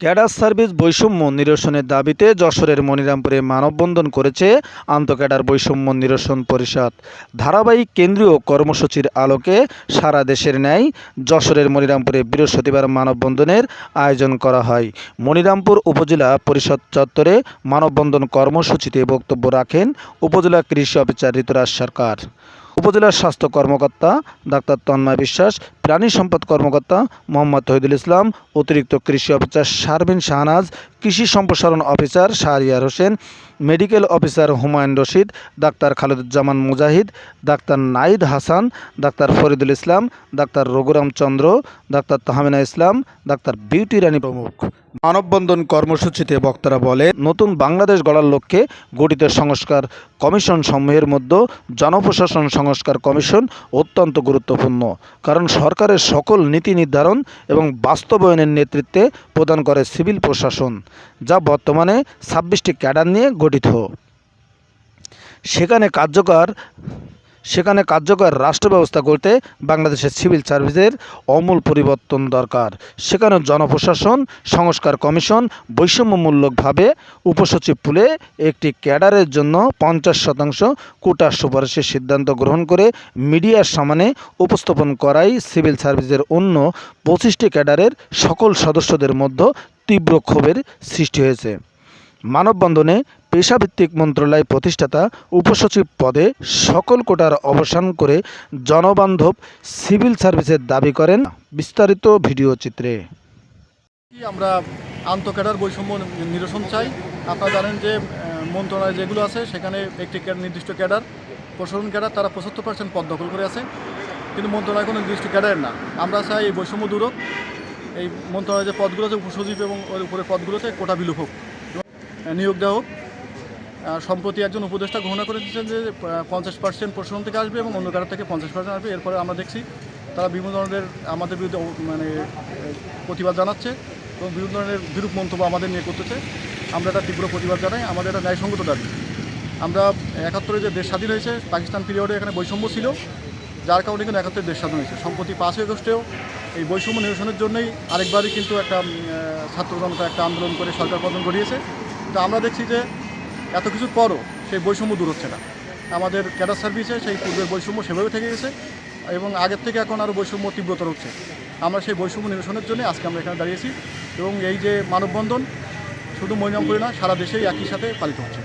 Cadre service বৈষম্য নিরসনের দাবিতে যশোরের মনিরামপুরে মানববন্ধন করেছে আন্তঃক্যাডার বৈষম্য নিরসন পরিষদ। ধারাবাহিক কেন্দ্রীয় কর্মসূচির আলোকে সারা দেশের ন্যায় যশোরের মনিরামপুরে বৃহস্পতিবার মানববন্ধনের আয়োজন করা হয়। মনিরামপুর উপজেলা পরিষদ চত্বরে মানববন্ধন কর্মসূচিতে বক্তব্য রাখেন উপজেলা কৃষি অফিসার ঋতুরাজ সরকার। উপজেলা স্বাস্থ্য কর্মকর্তা ডাক্তার তন্ময় বিশ্বাস, প্রাণী সম্পদ কর্মকর্তা মোহাম্মদ তহিদুল ইসলাম, অতিরিক্ত কৃষি অফিসার শারমিন শাহনাজ, কৃষি সম্প্রসারণ officer Shahriar Hossain, medical officer Humayun Rashid, doctor Khaleduzzaman Mujahid, doctor Naid Hasan, doctor Faridul Islam, doctor Raghuram Chandra, doctor Tahmina Islam, doctor Beauty Rani প্রমুখ। মানববন্ধন কর্মসূচিতে বক্তারা বলে নতুন বাংলাদেশ গড়ার লক্ষ্যে গঠিত সংস্কার কমিশন সমূহের মধ্যে জনপ্রশাসন সংস্কার কমিশন অত্যন্ত গুরুত্বপূর্ণ, কারণ সরকারের সকল নীতি নির্ধারণ এবং বাস্তবায়নের নেতৃত্বে প্রদান করে সিভিল প্রশাসন, যা বর্তমানে ছাব্বিশটি ক্যাডার নিয়ে গঠিত। সেখানে কার্যকর সেখানে কার্যকর রাষ্ট্র ব্যবস্থা করতে বাংলাদেশের সিভিল সার্ভিসের অমূল পরিবর্তন দরকার। সেখানে জনপ্রশাসন, সংস্কার কমিশন বৈষম্যমূলকভাবে উপসচিব পুলে একটি ক্যাডারের জন্য পঞ্চাশ শতাংশ কোটার সুপারিশের সিদ্ধান্ত গ্রহণ করে মিডিয়ার সামনে উপস্থাপন করাই সিভিল সার্ভিসের অন্য পঁচিশটি ক্যাডারের সকল সদস্যদের মধ্যে তীব্র ক্ষোভের সৃষ্টি হয়েছে। মানববন্ধনে পেশাভিত্তিক মন্ত্রণালয় প্রতিষ্ঠাতা উপসচিব পদে সকল কোটার অবসান করে জনবান্ধব সিভিল সার্ভিসের দাবি করেন বিস্তারিত ভিডিও চিত্রে। আমরা আন্তঃক্যাডার বৈষম্য নিরসন চাই? আপনারা জানেন যে মন্ত্রণালয় যেগুলো আছে, সেখানে একটি নির্দিষ্ট ক্যাডার, প্রশাসন ক্যাডার, তারা পঁচাত্তর পার্সেন্ট পদ দখল করে আছে। কিন্তু মন্ত্রণালয় কোনো নির্দিষ্ট ক্যাডারের না। আমরা চাই এই বৈষম্য দূর এই মন্ত্রণালয় যে পদগুলো আছে, উপসচিব এবং ওর উপরে পদগুলোতে কোটা বিলুপ হোক। নিয়োগ দেওয়া হোক। সম্প্রতি একজন উপদেষ্টা ঘোষণা করে দিচ্ছেন যে পঞ্চাশ পার্সেন্ট প্রশাসন থেকে আসবে এবং অন্য ক্যাডার থেকে পঞ্চাশ পার্সেন্ট আসবে। এরপরে আমরা দেখছি তারা বিভিন্ন ধরনের আমাদের বিরুদ্ধে মানে প্রতিবাদ জানাচ্ছে এবং বিভিন্ন ধরনের বিরূপ মন্তব্য আমাদের নিয়ে করতেছে। আমরা এটা তীব্র প্রতিবাদ জানাই। আমাদের এটা ন্যায়সঙ্গত দাবি। আমরা একাত্তরে যে দেশ স্বাধীন হয়েছে, পাকিস্তান পিরিয়ডে এখানে বৈষম্য ছিল। যার কারণে কিন্তু একাত্তরে দেশ স্বাধীন হয়েছে। সম্প্রতি পাঁচই আগস্টেও এই বৈষম্য নিরসনের জন্যই আরেকবারই কিন্তু একটা ছাত্র জনতা একটা আন্দোলন করে সরকার পতন ঘটিয়েছে। তো আমরা দেখছি যে এত কিছুর পরও সেই বৈষম্য দূর হচ্ছে না। আমাদের ক্যাডার সার্ভিসে সেই পূর্বের বৈষম্য সেভাবে থেকে গেছে এবং আগের থেকে এখন আরও বৈষম্য তীব্রতর হচ্ছে। আমরা সেই বৈষম্য নিরসনের জন্য আজকে আমরা এখানে দাঁড়িয়েছি এবং এই যে মানববন্ধন শুধু মৈনামপুরে না, সারা দেশেই একই সাথে পালিত হচ্ছে।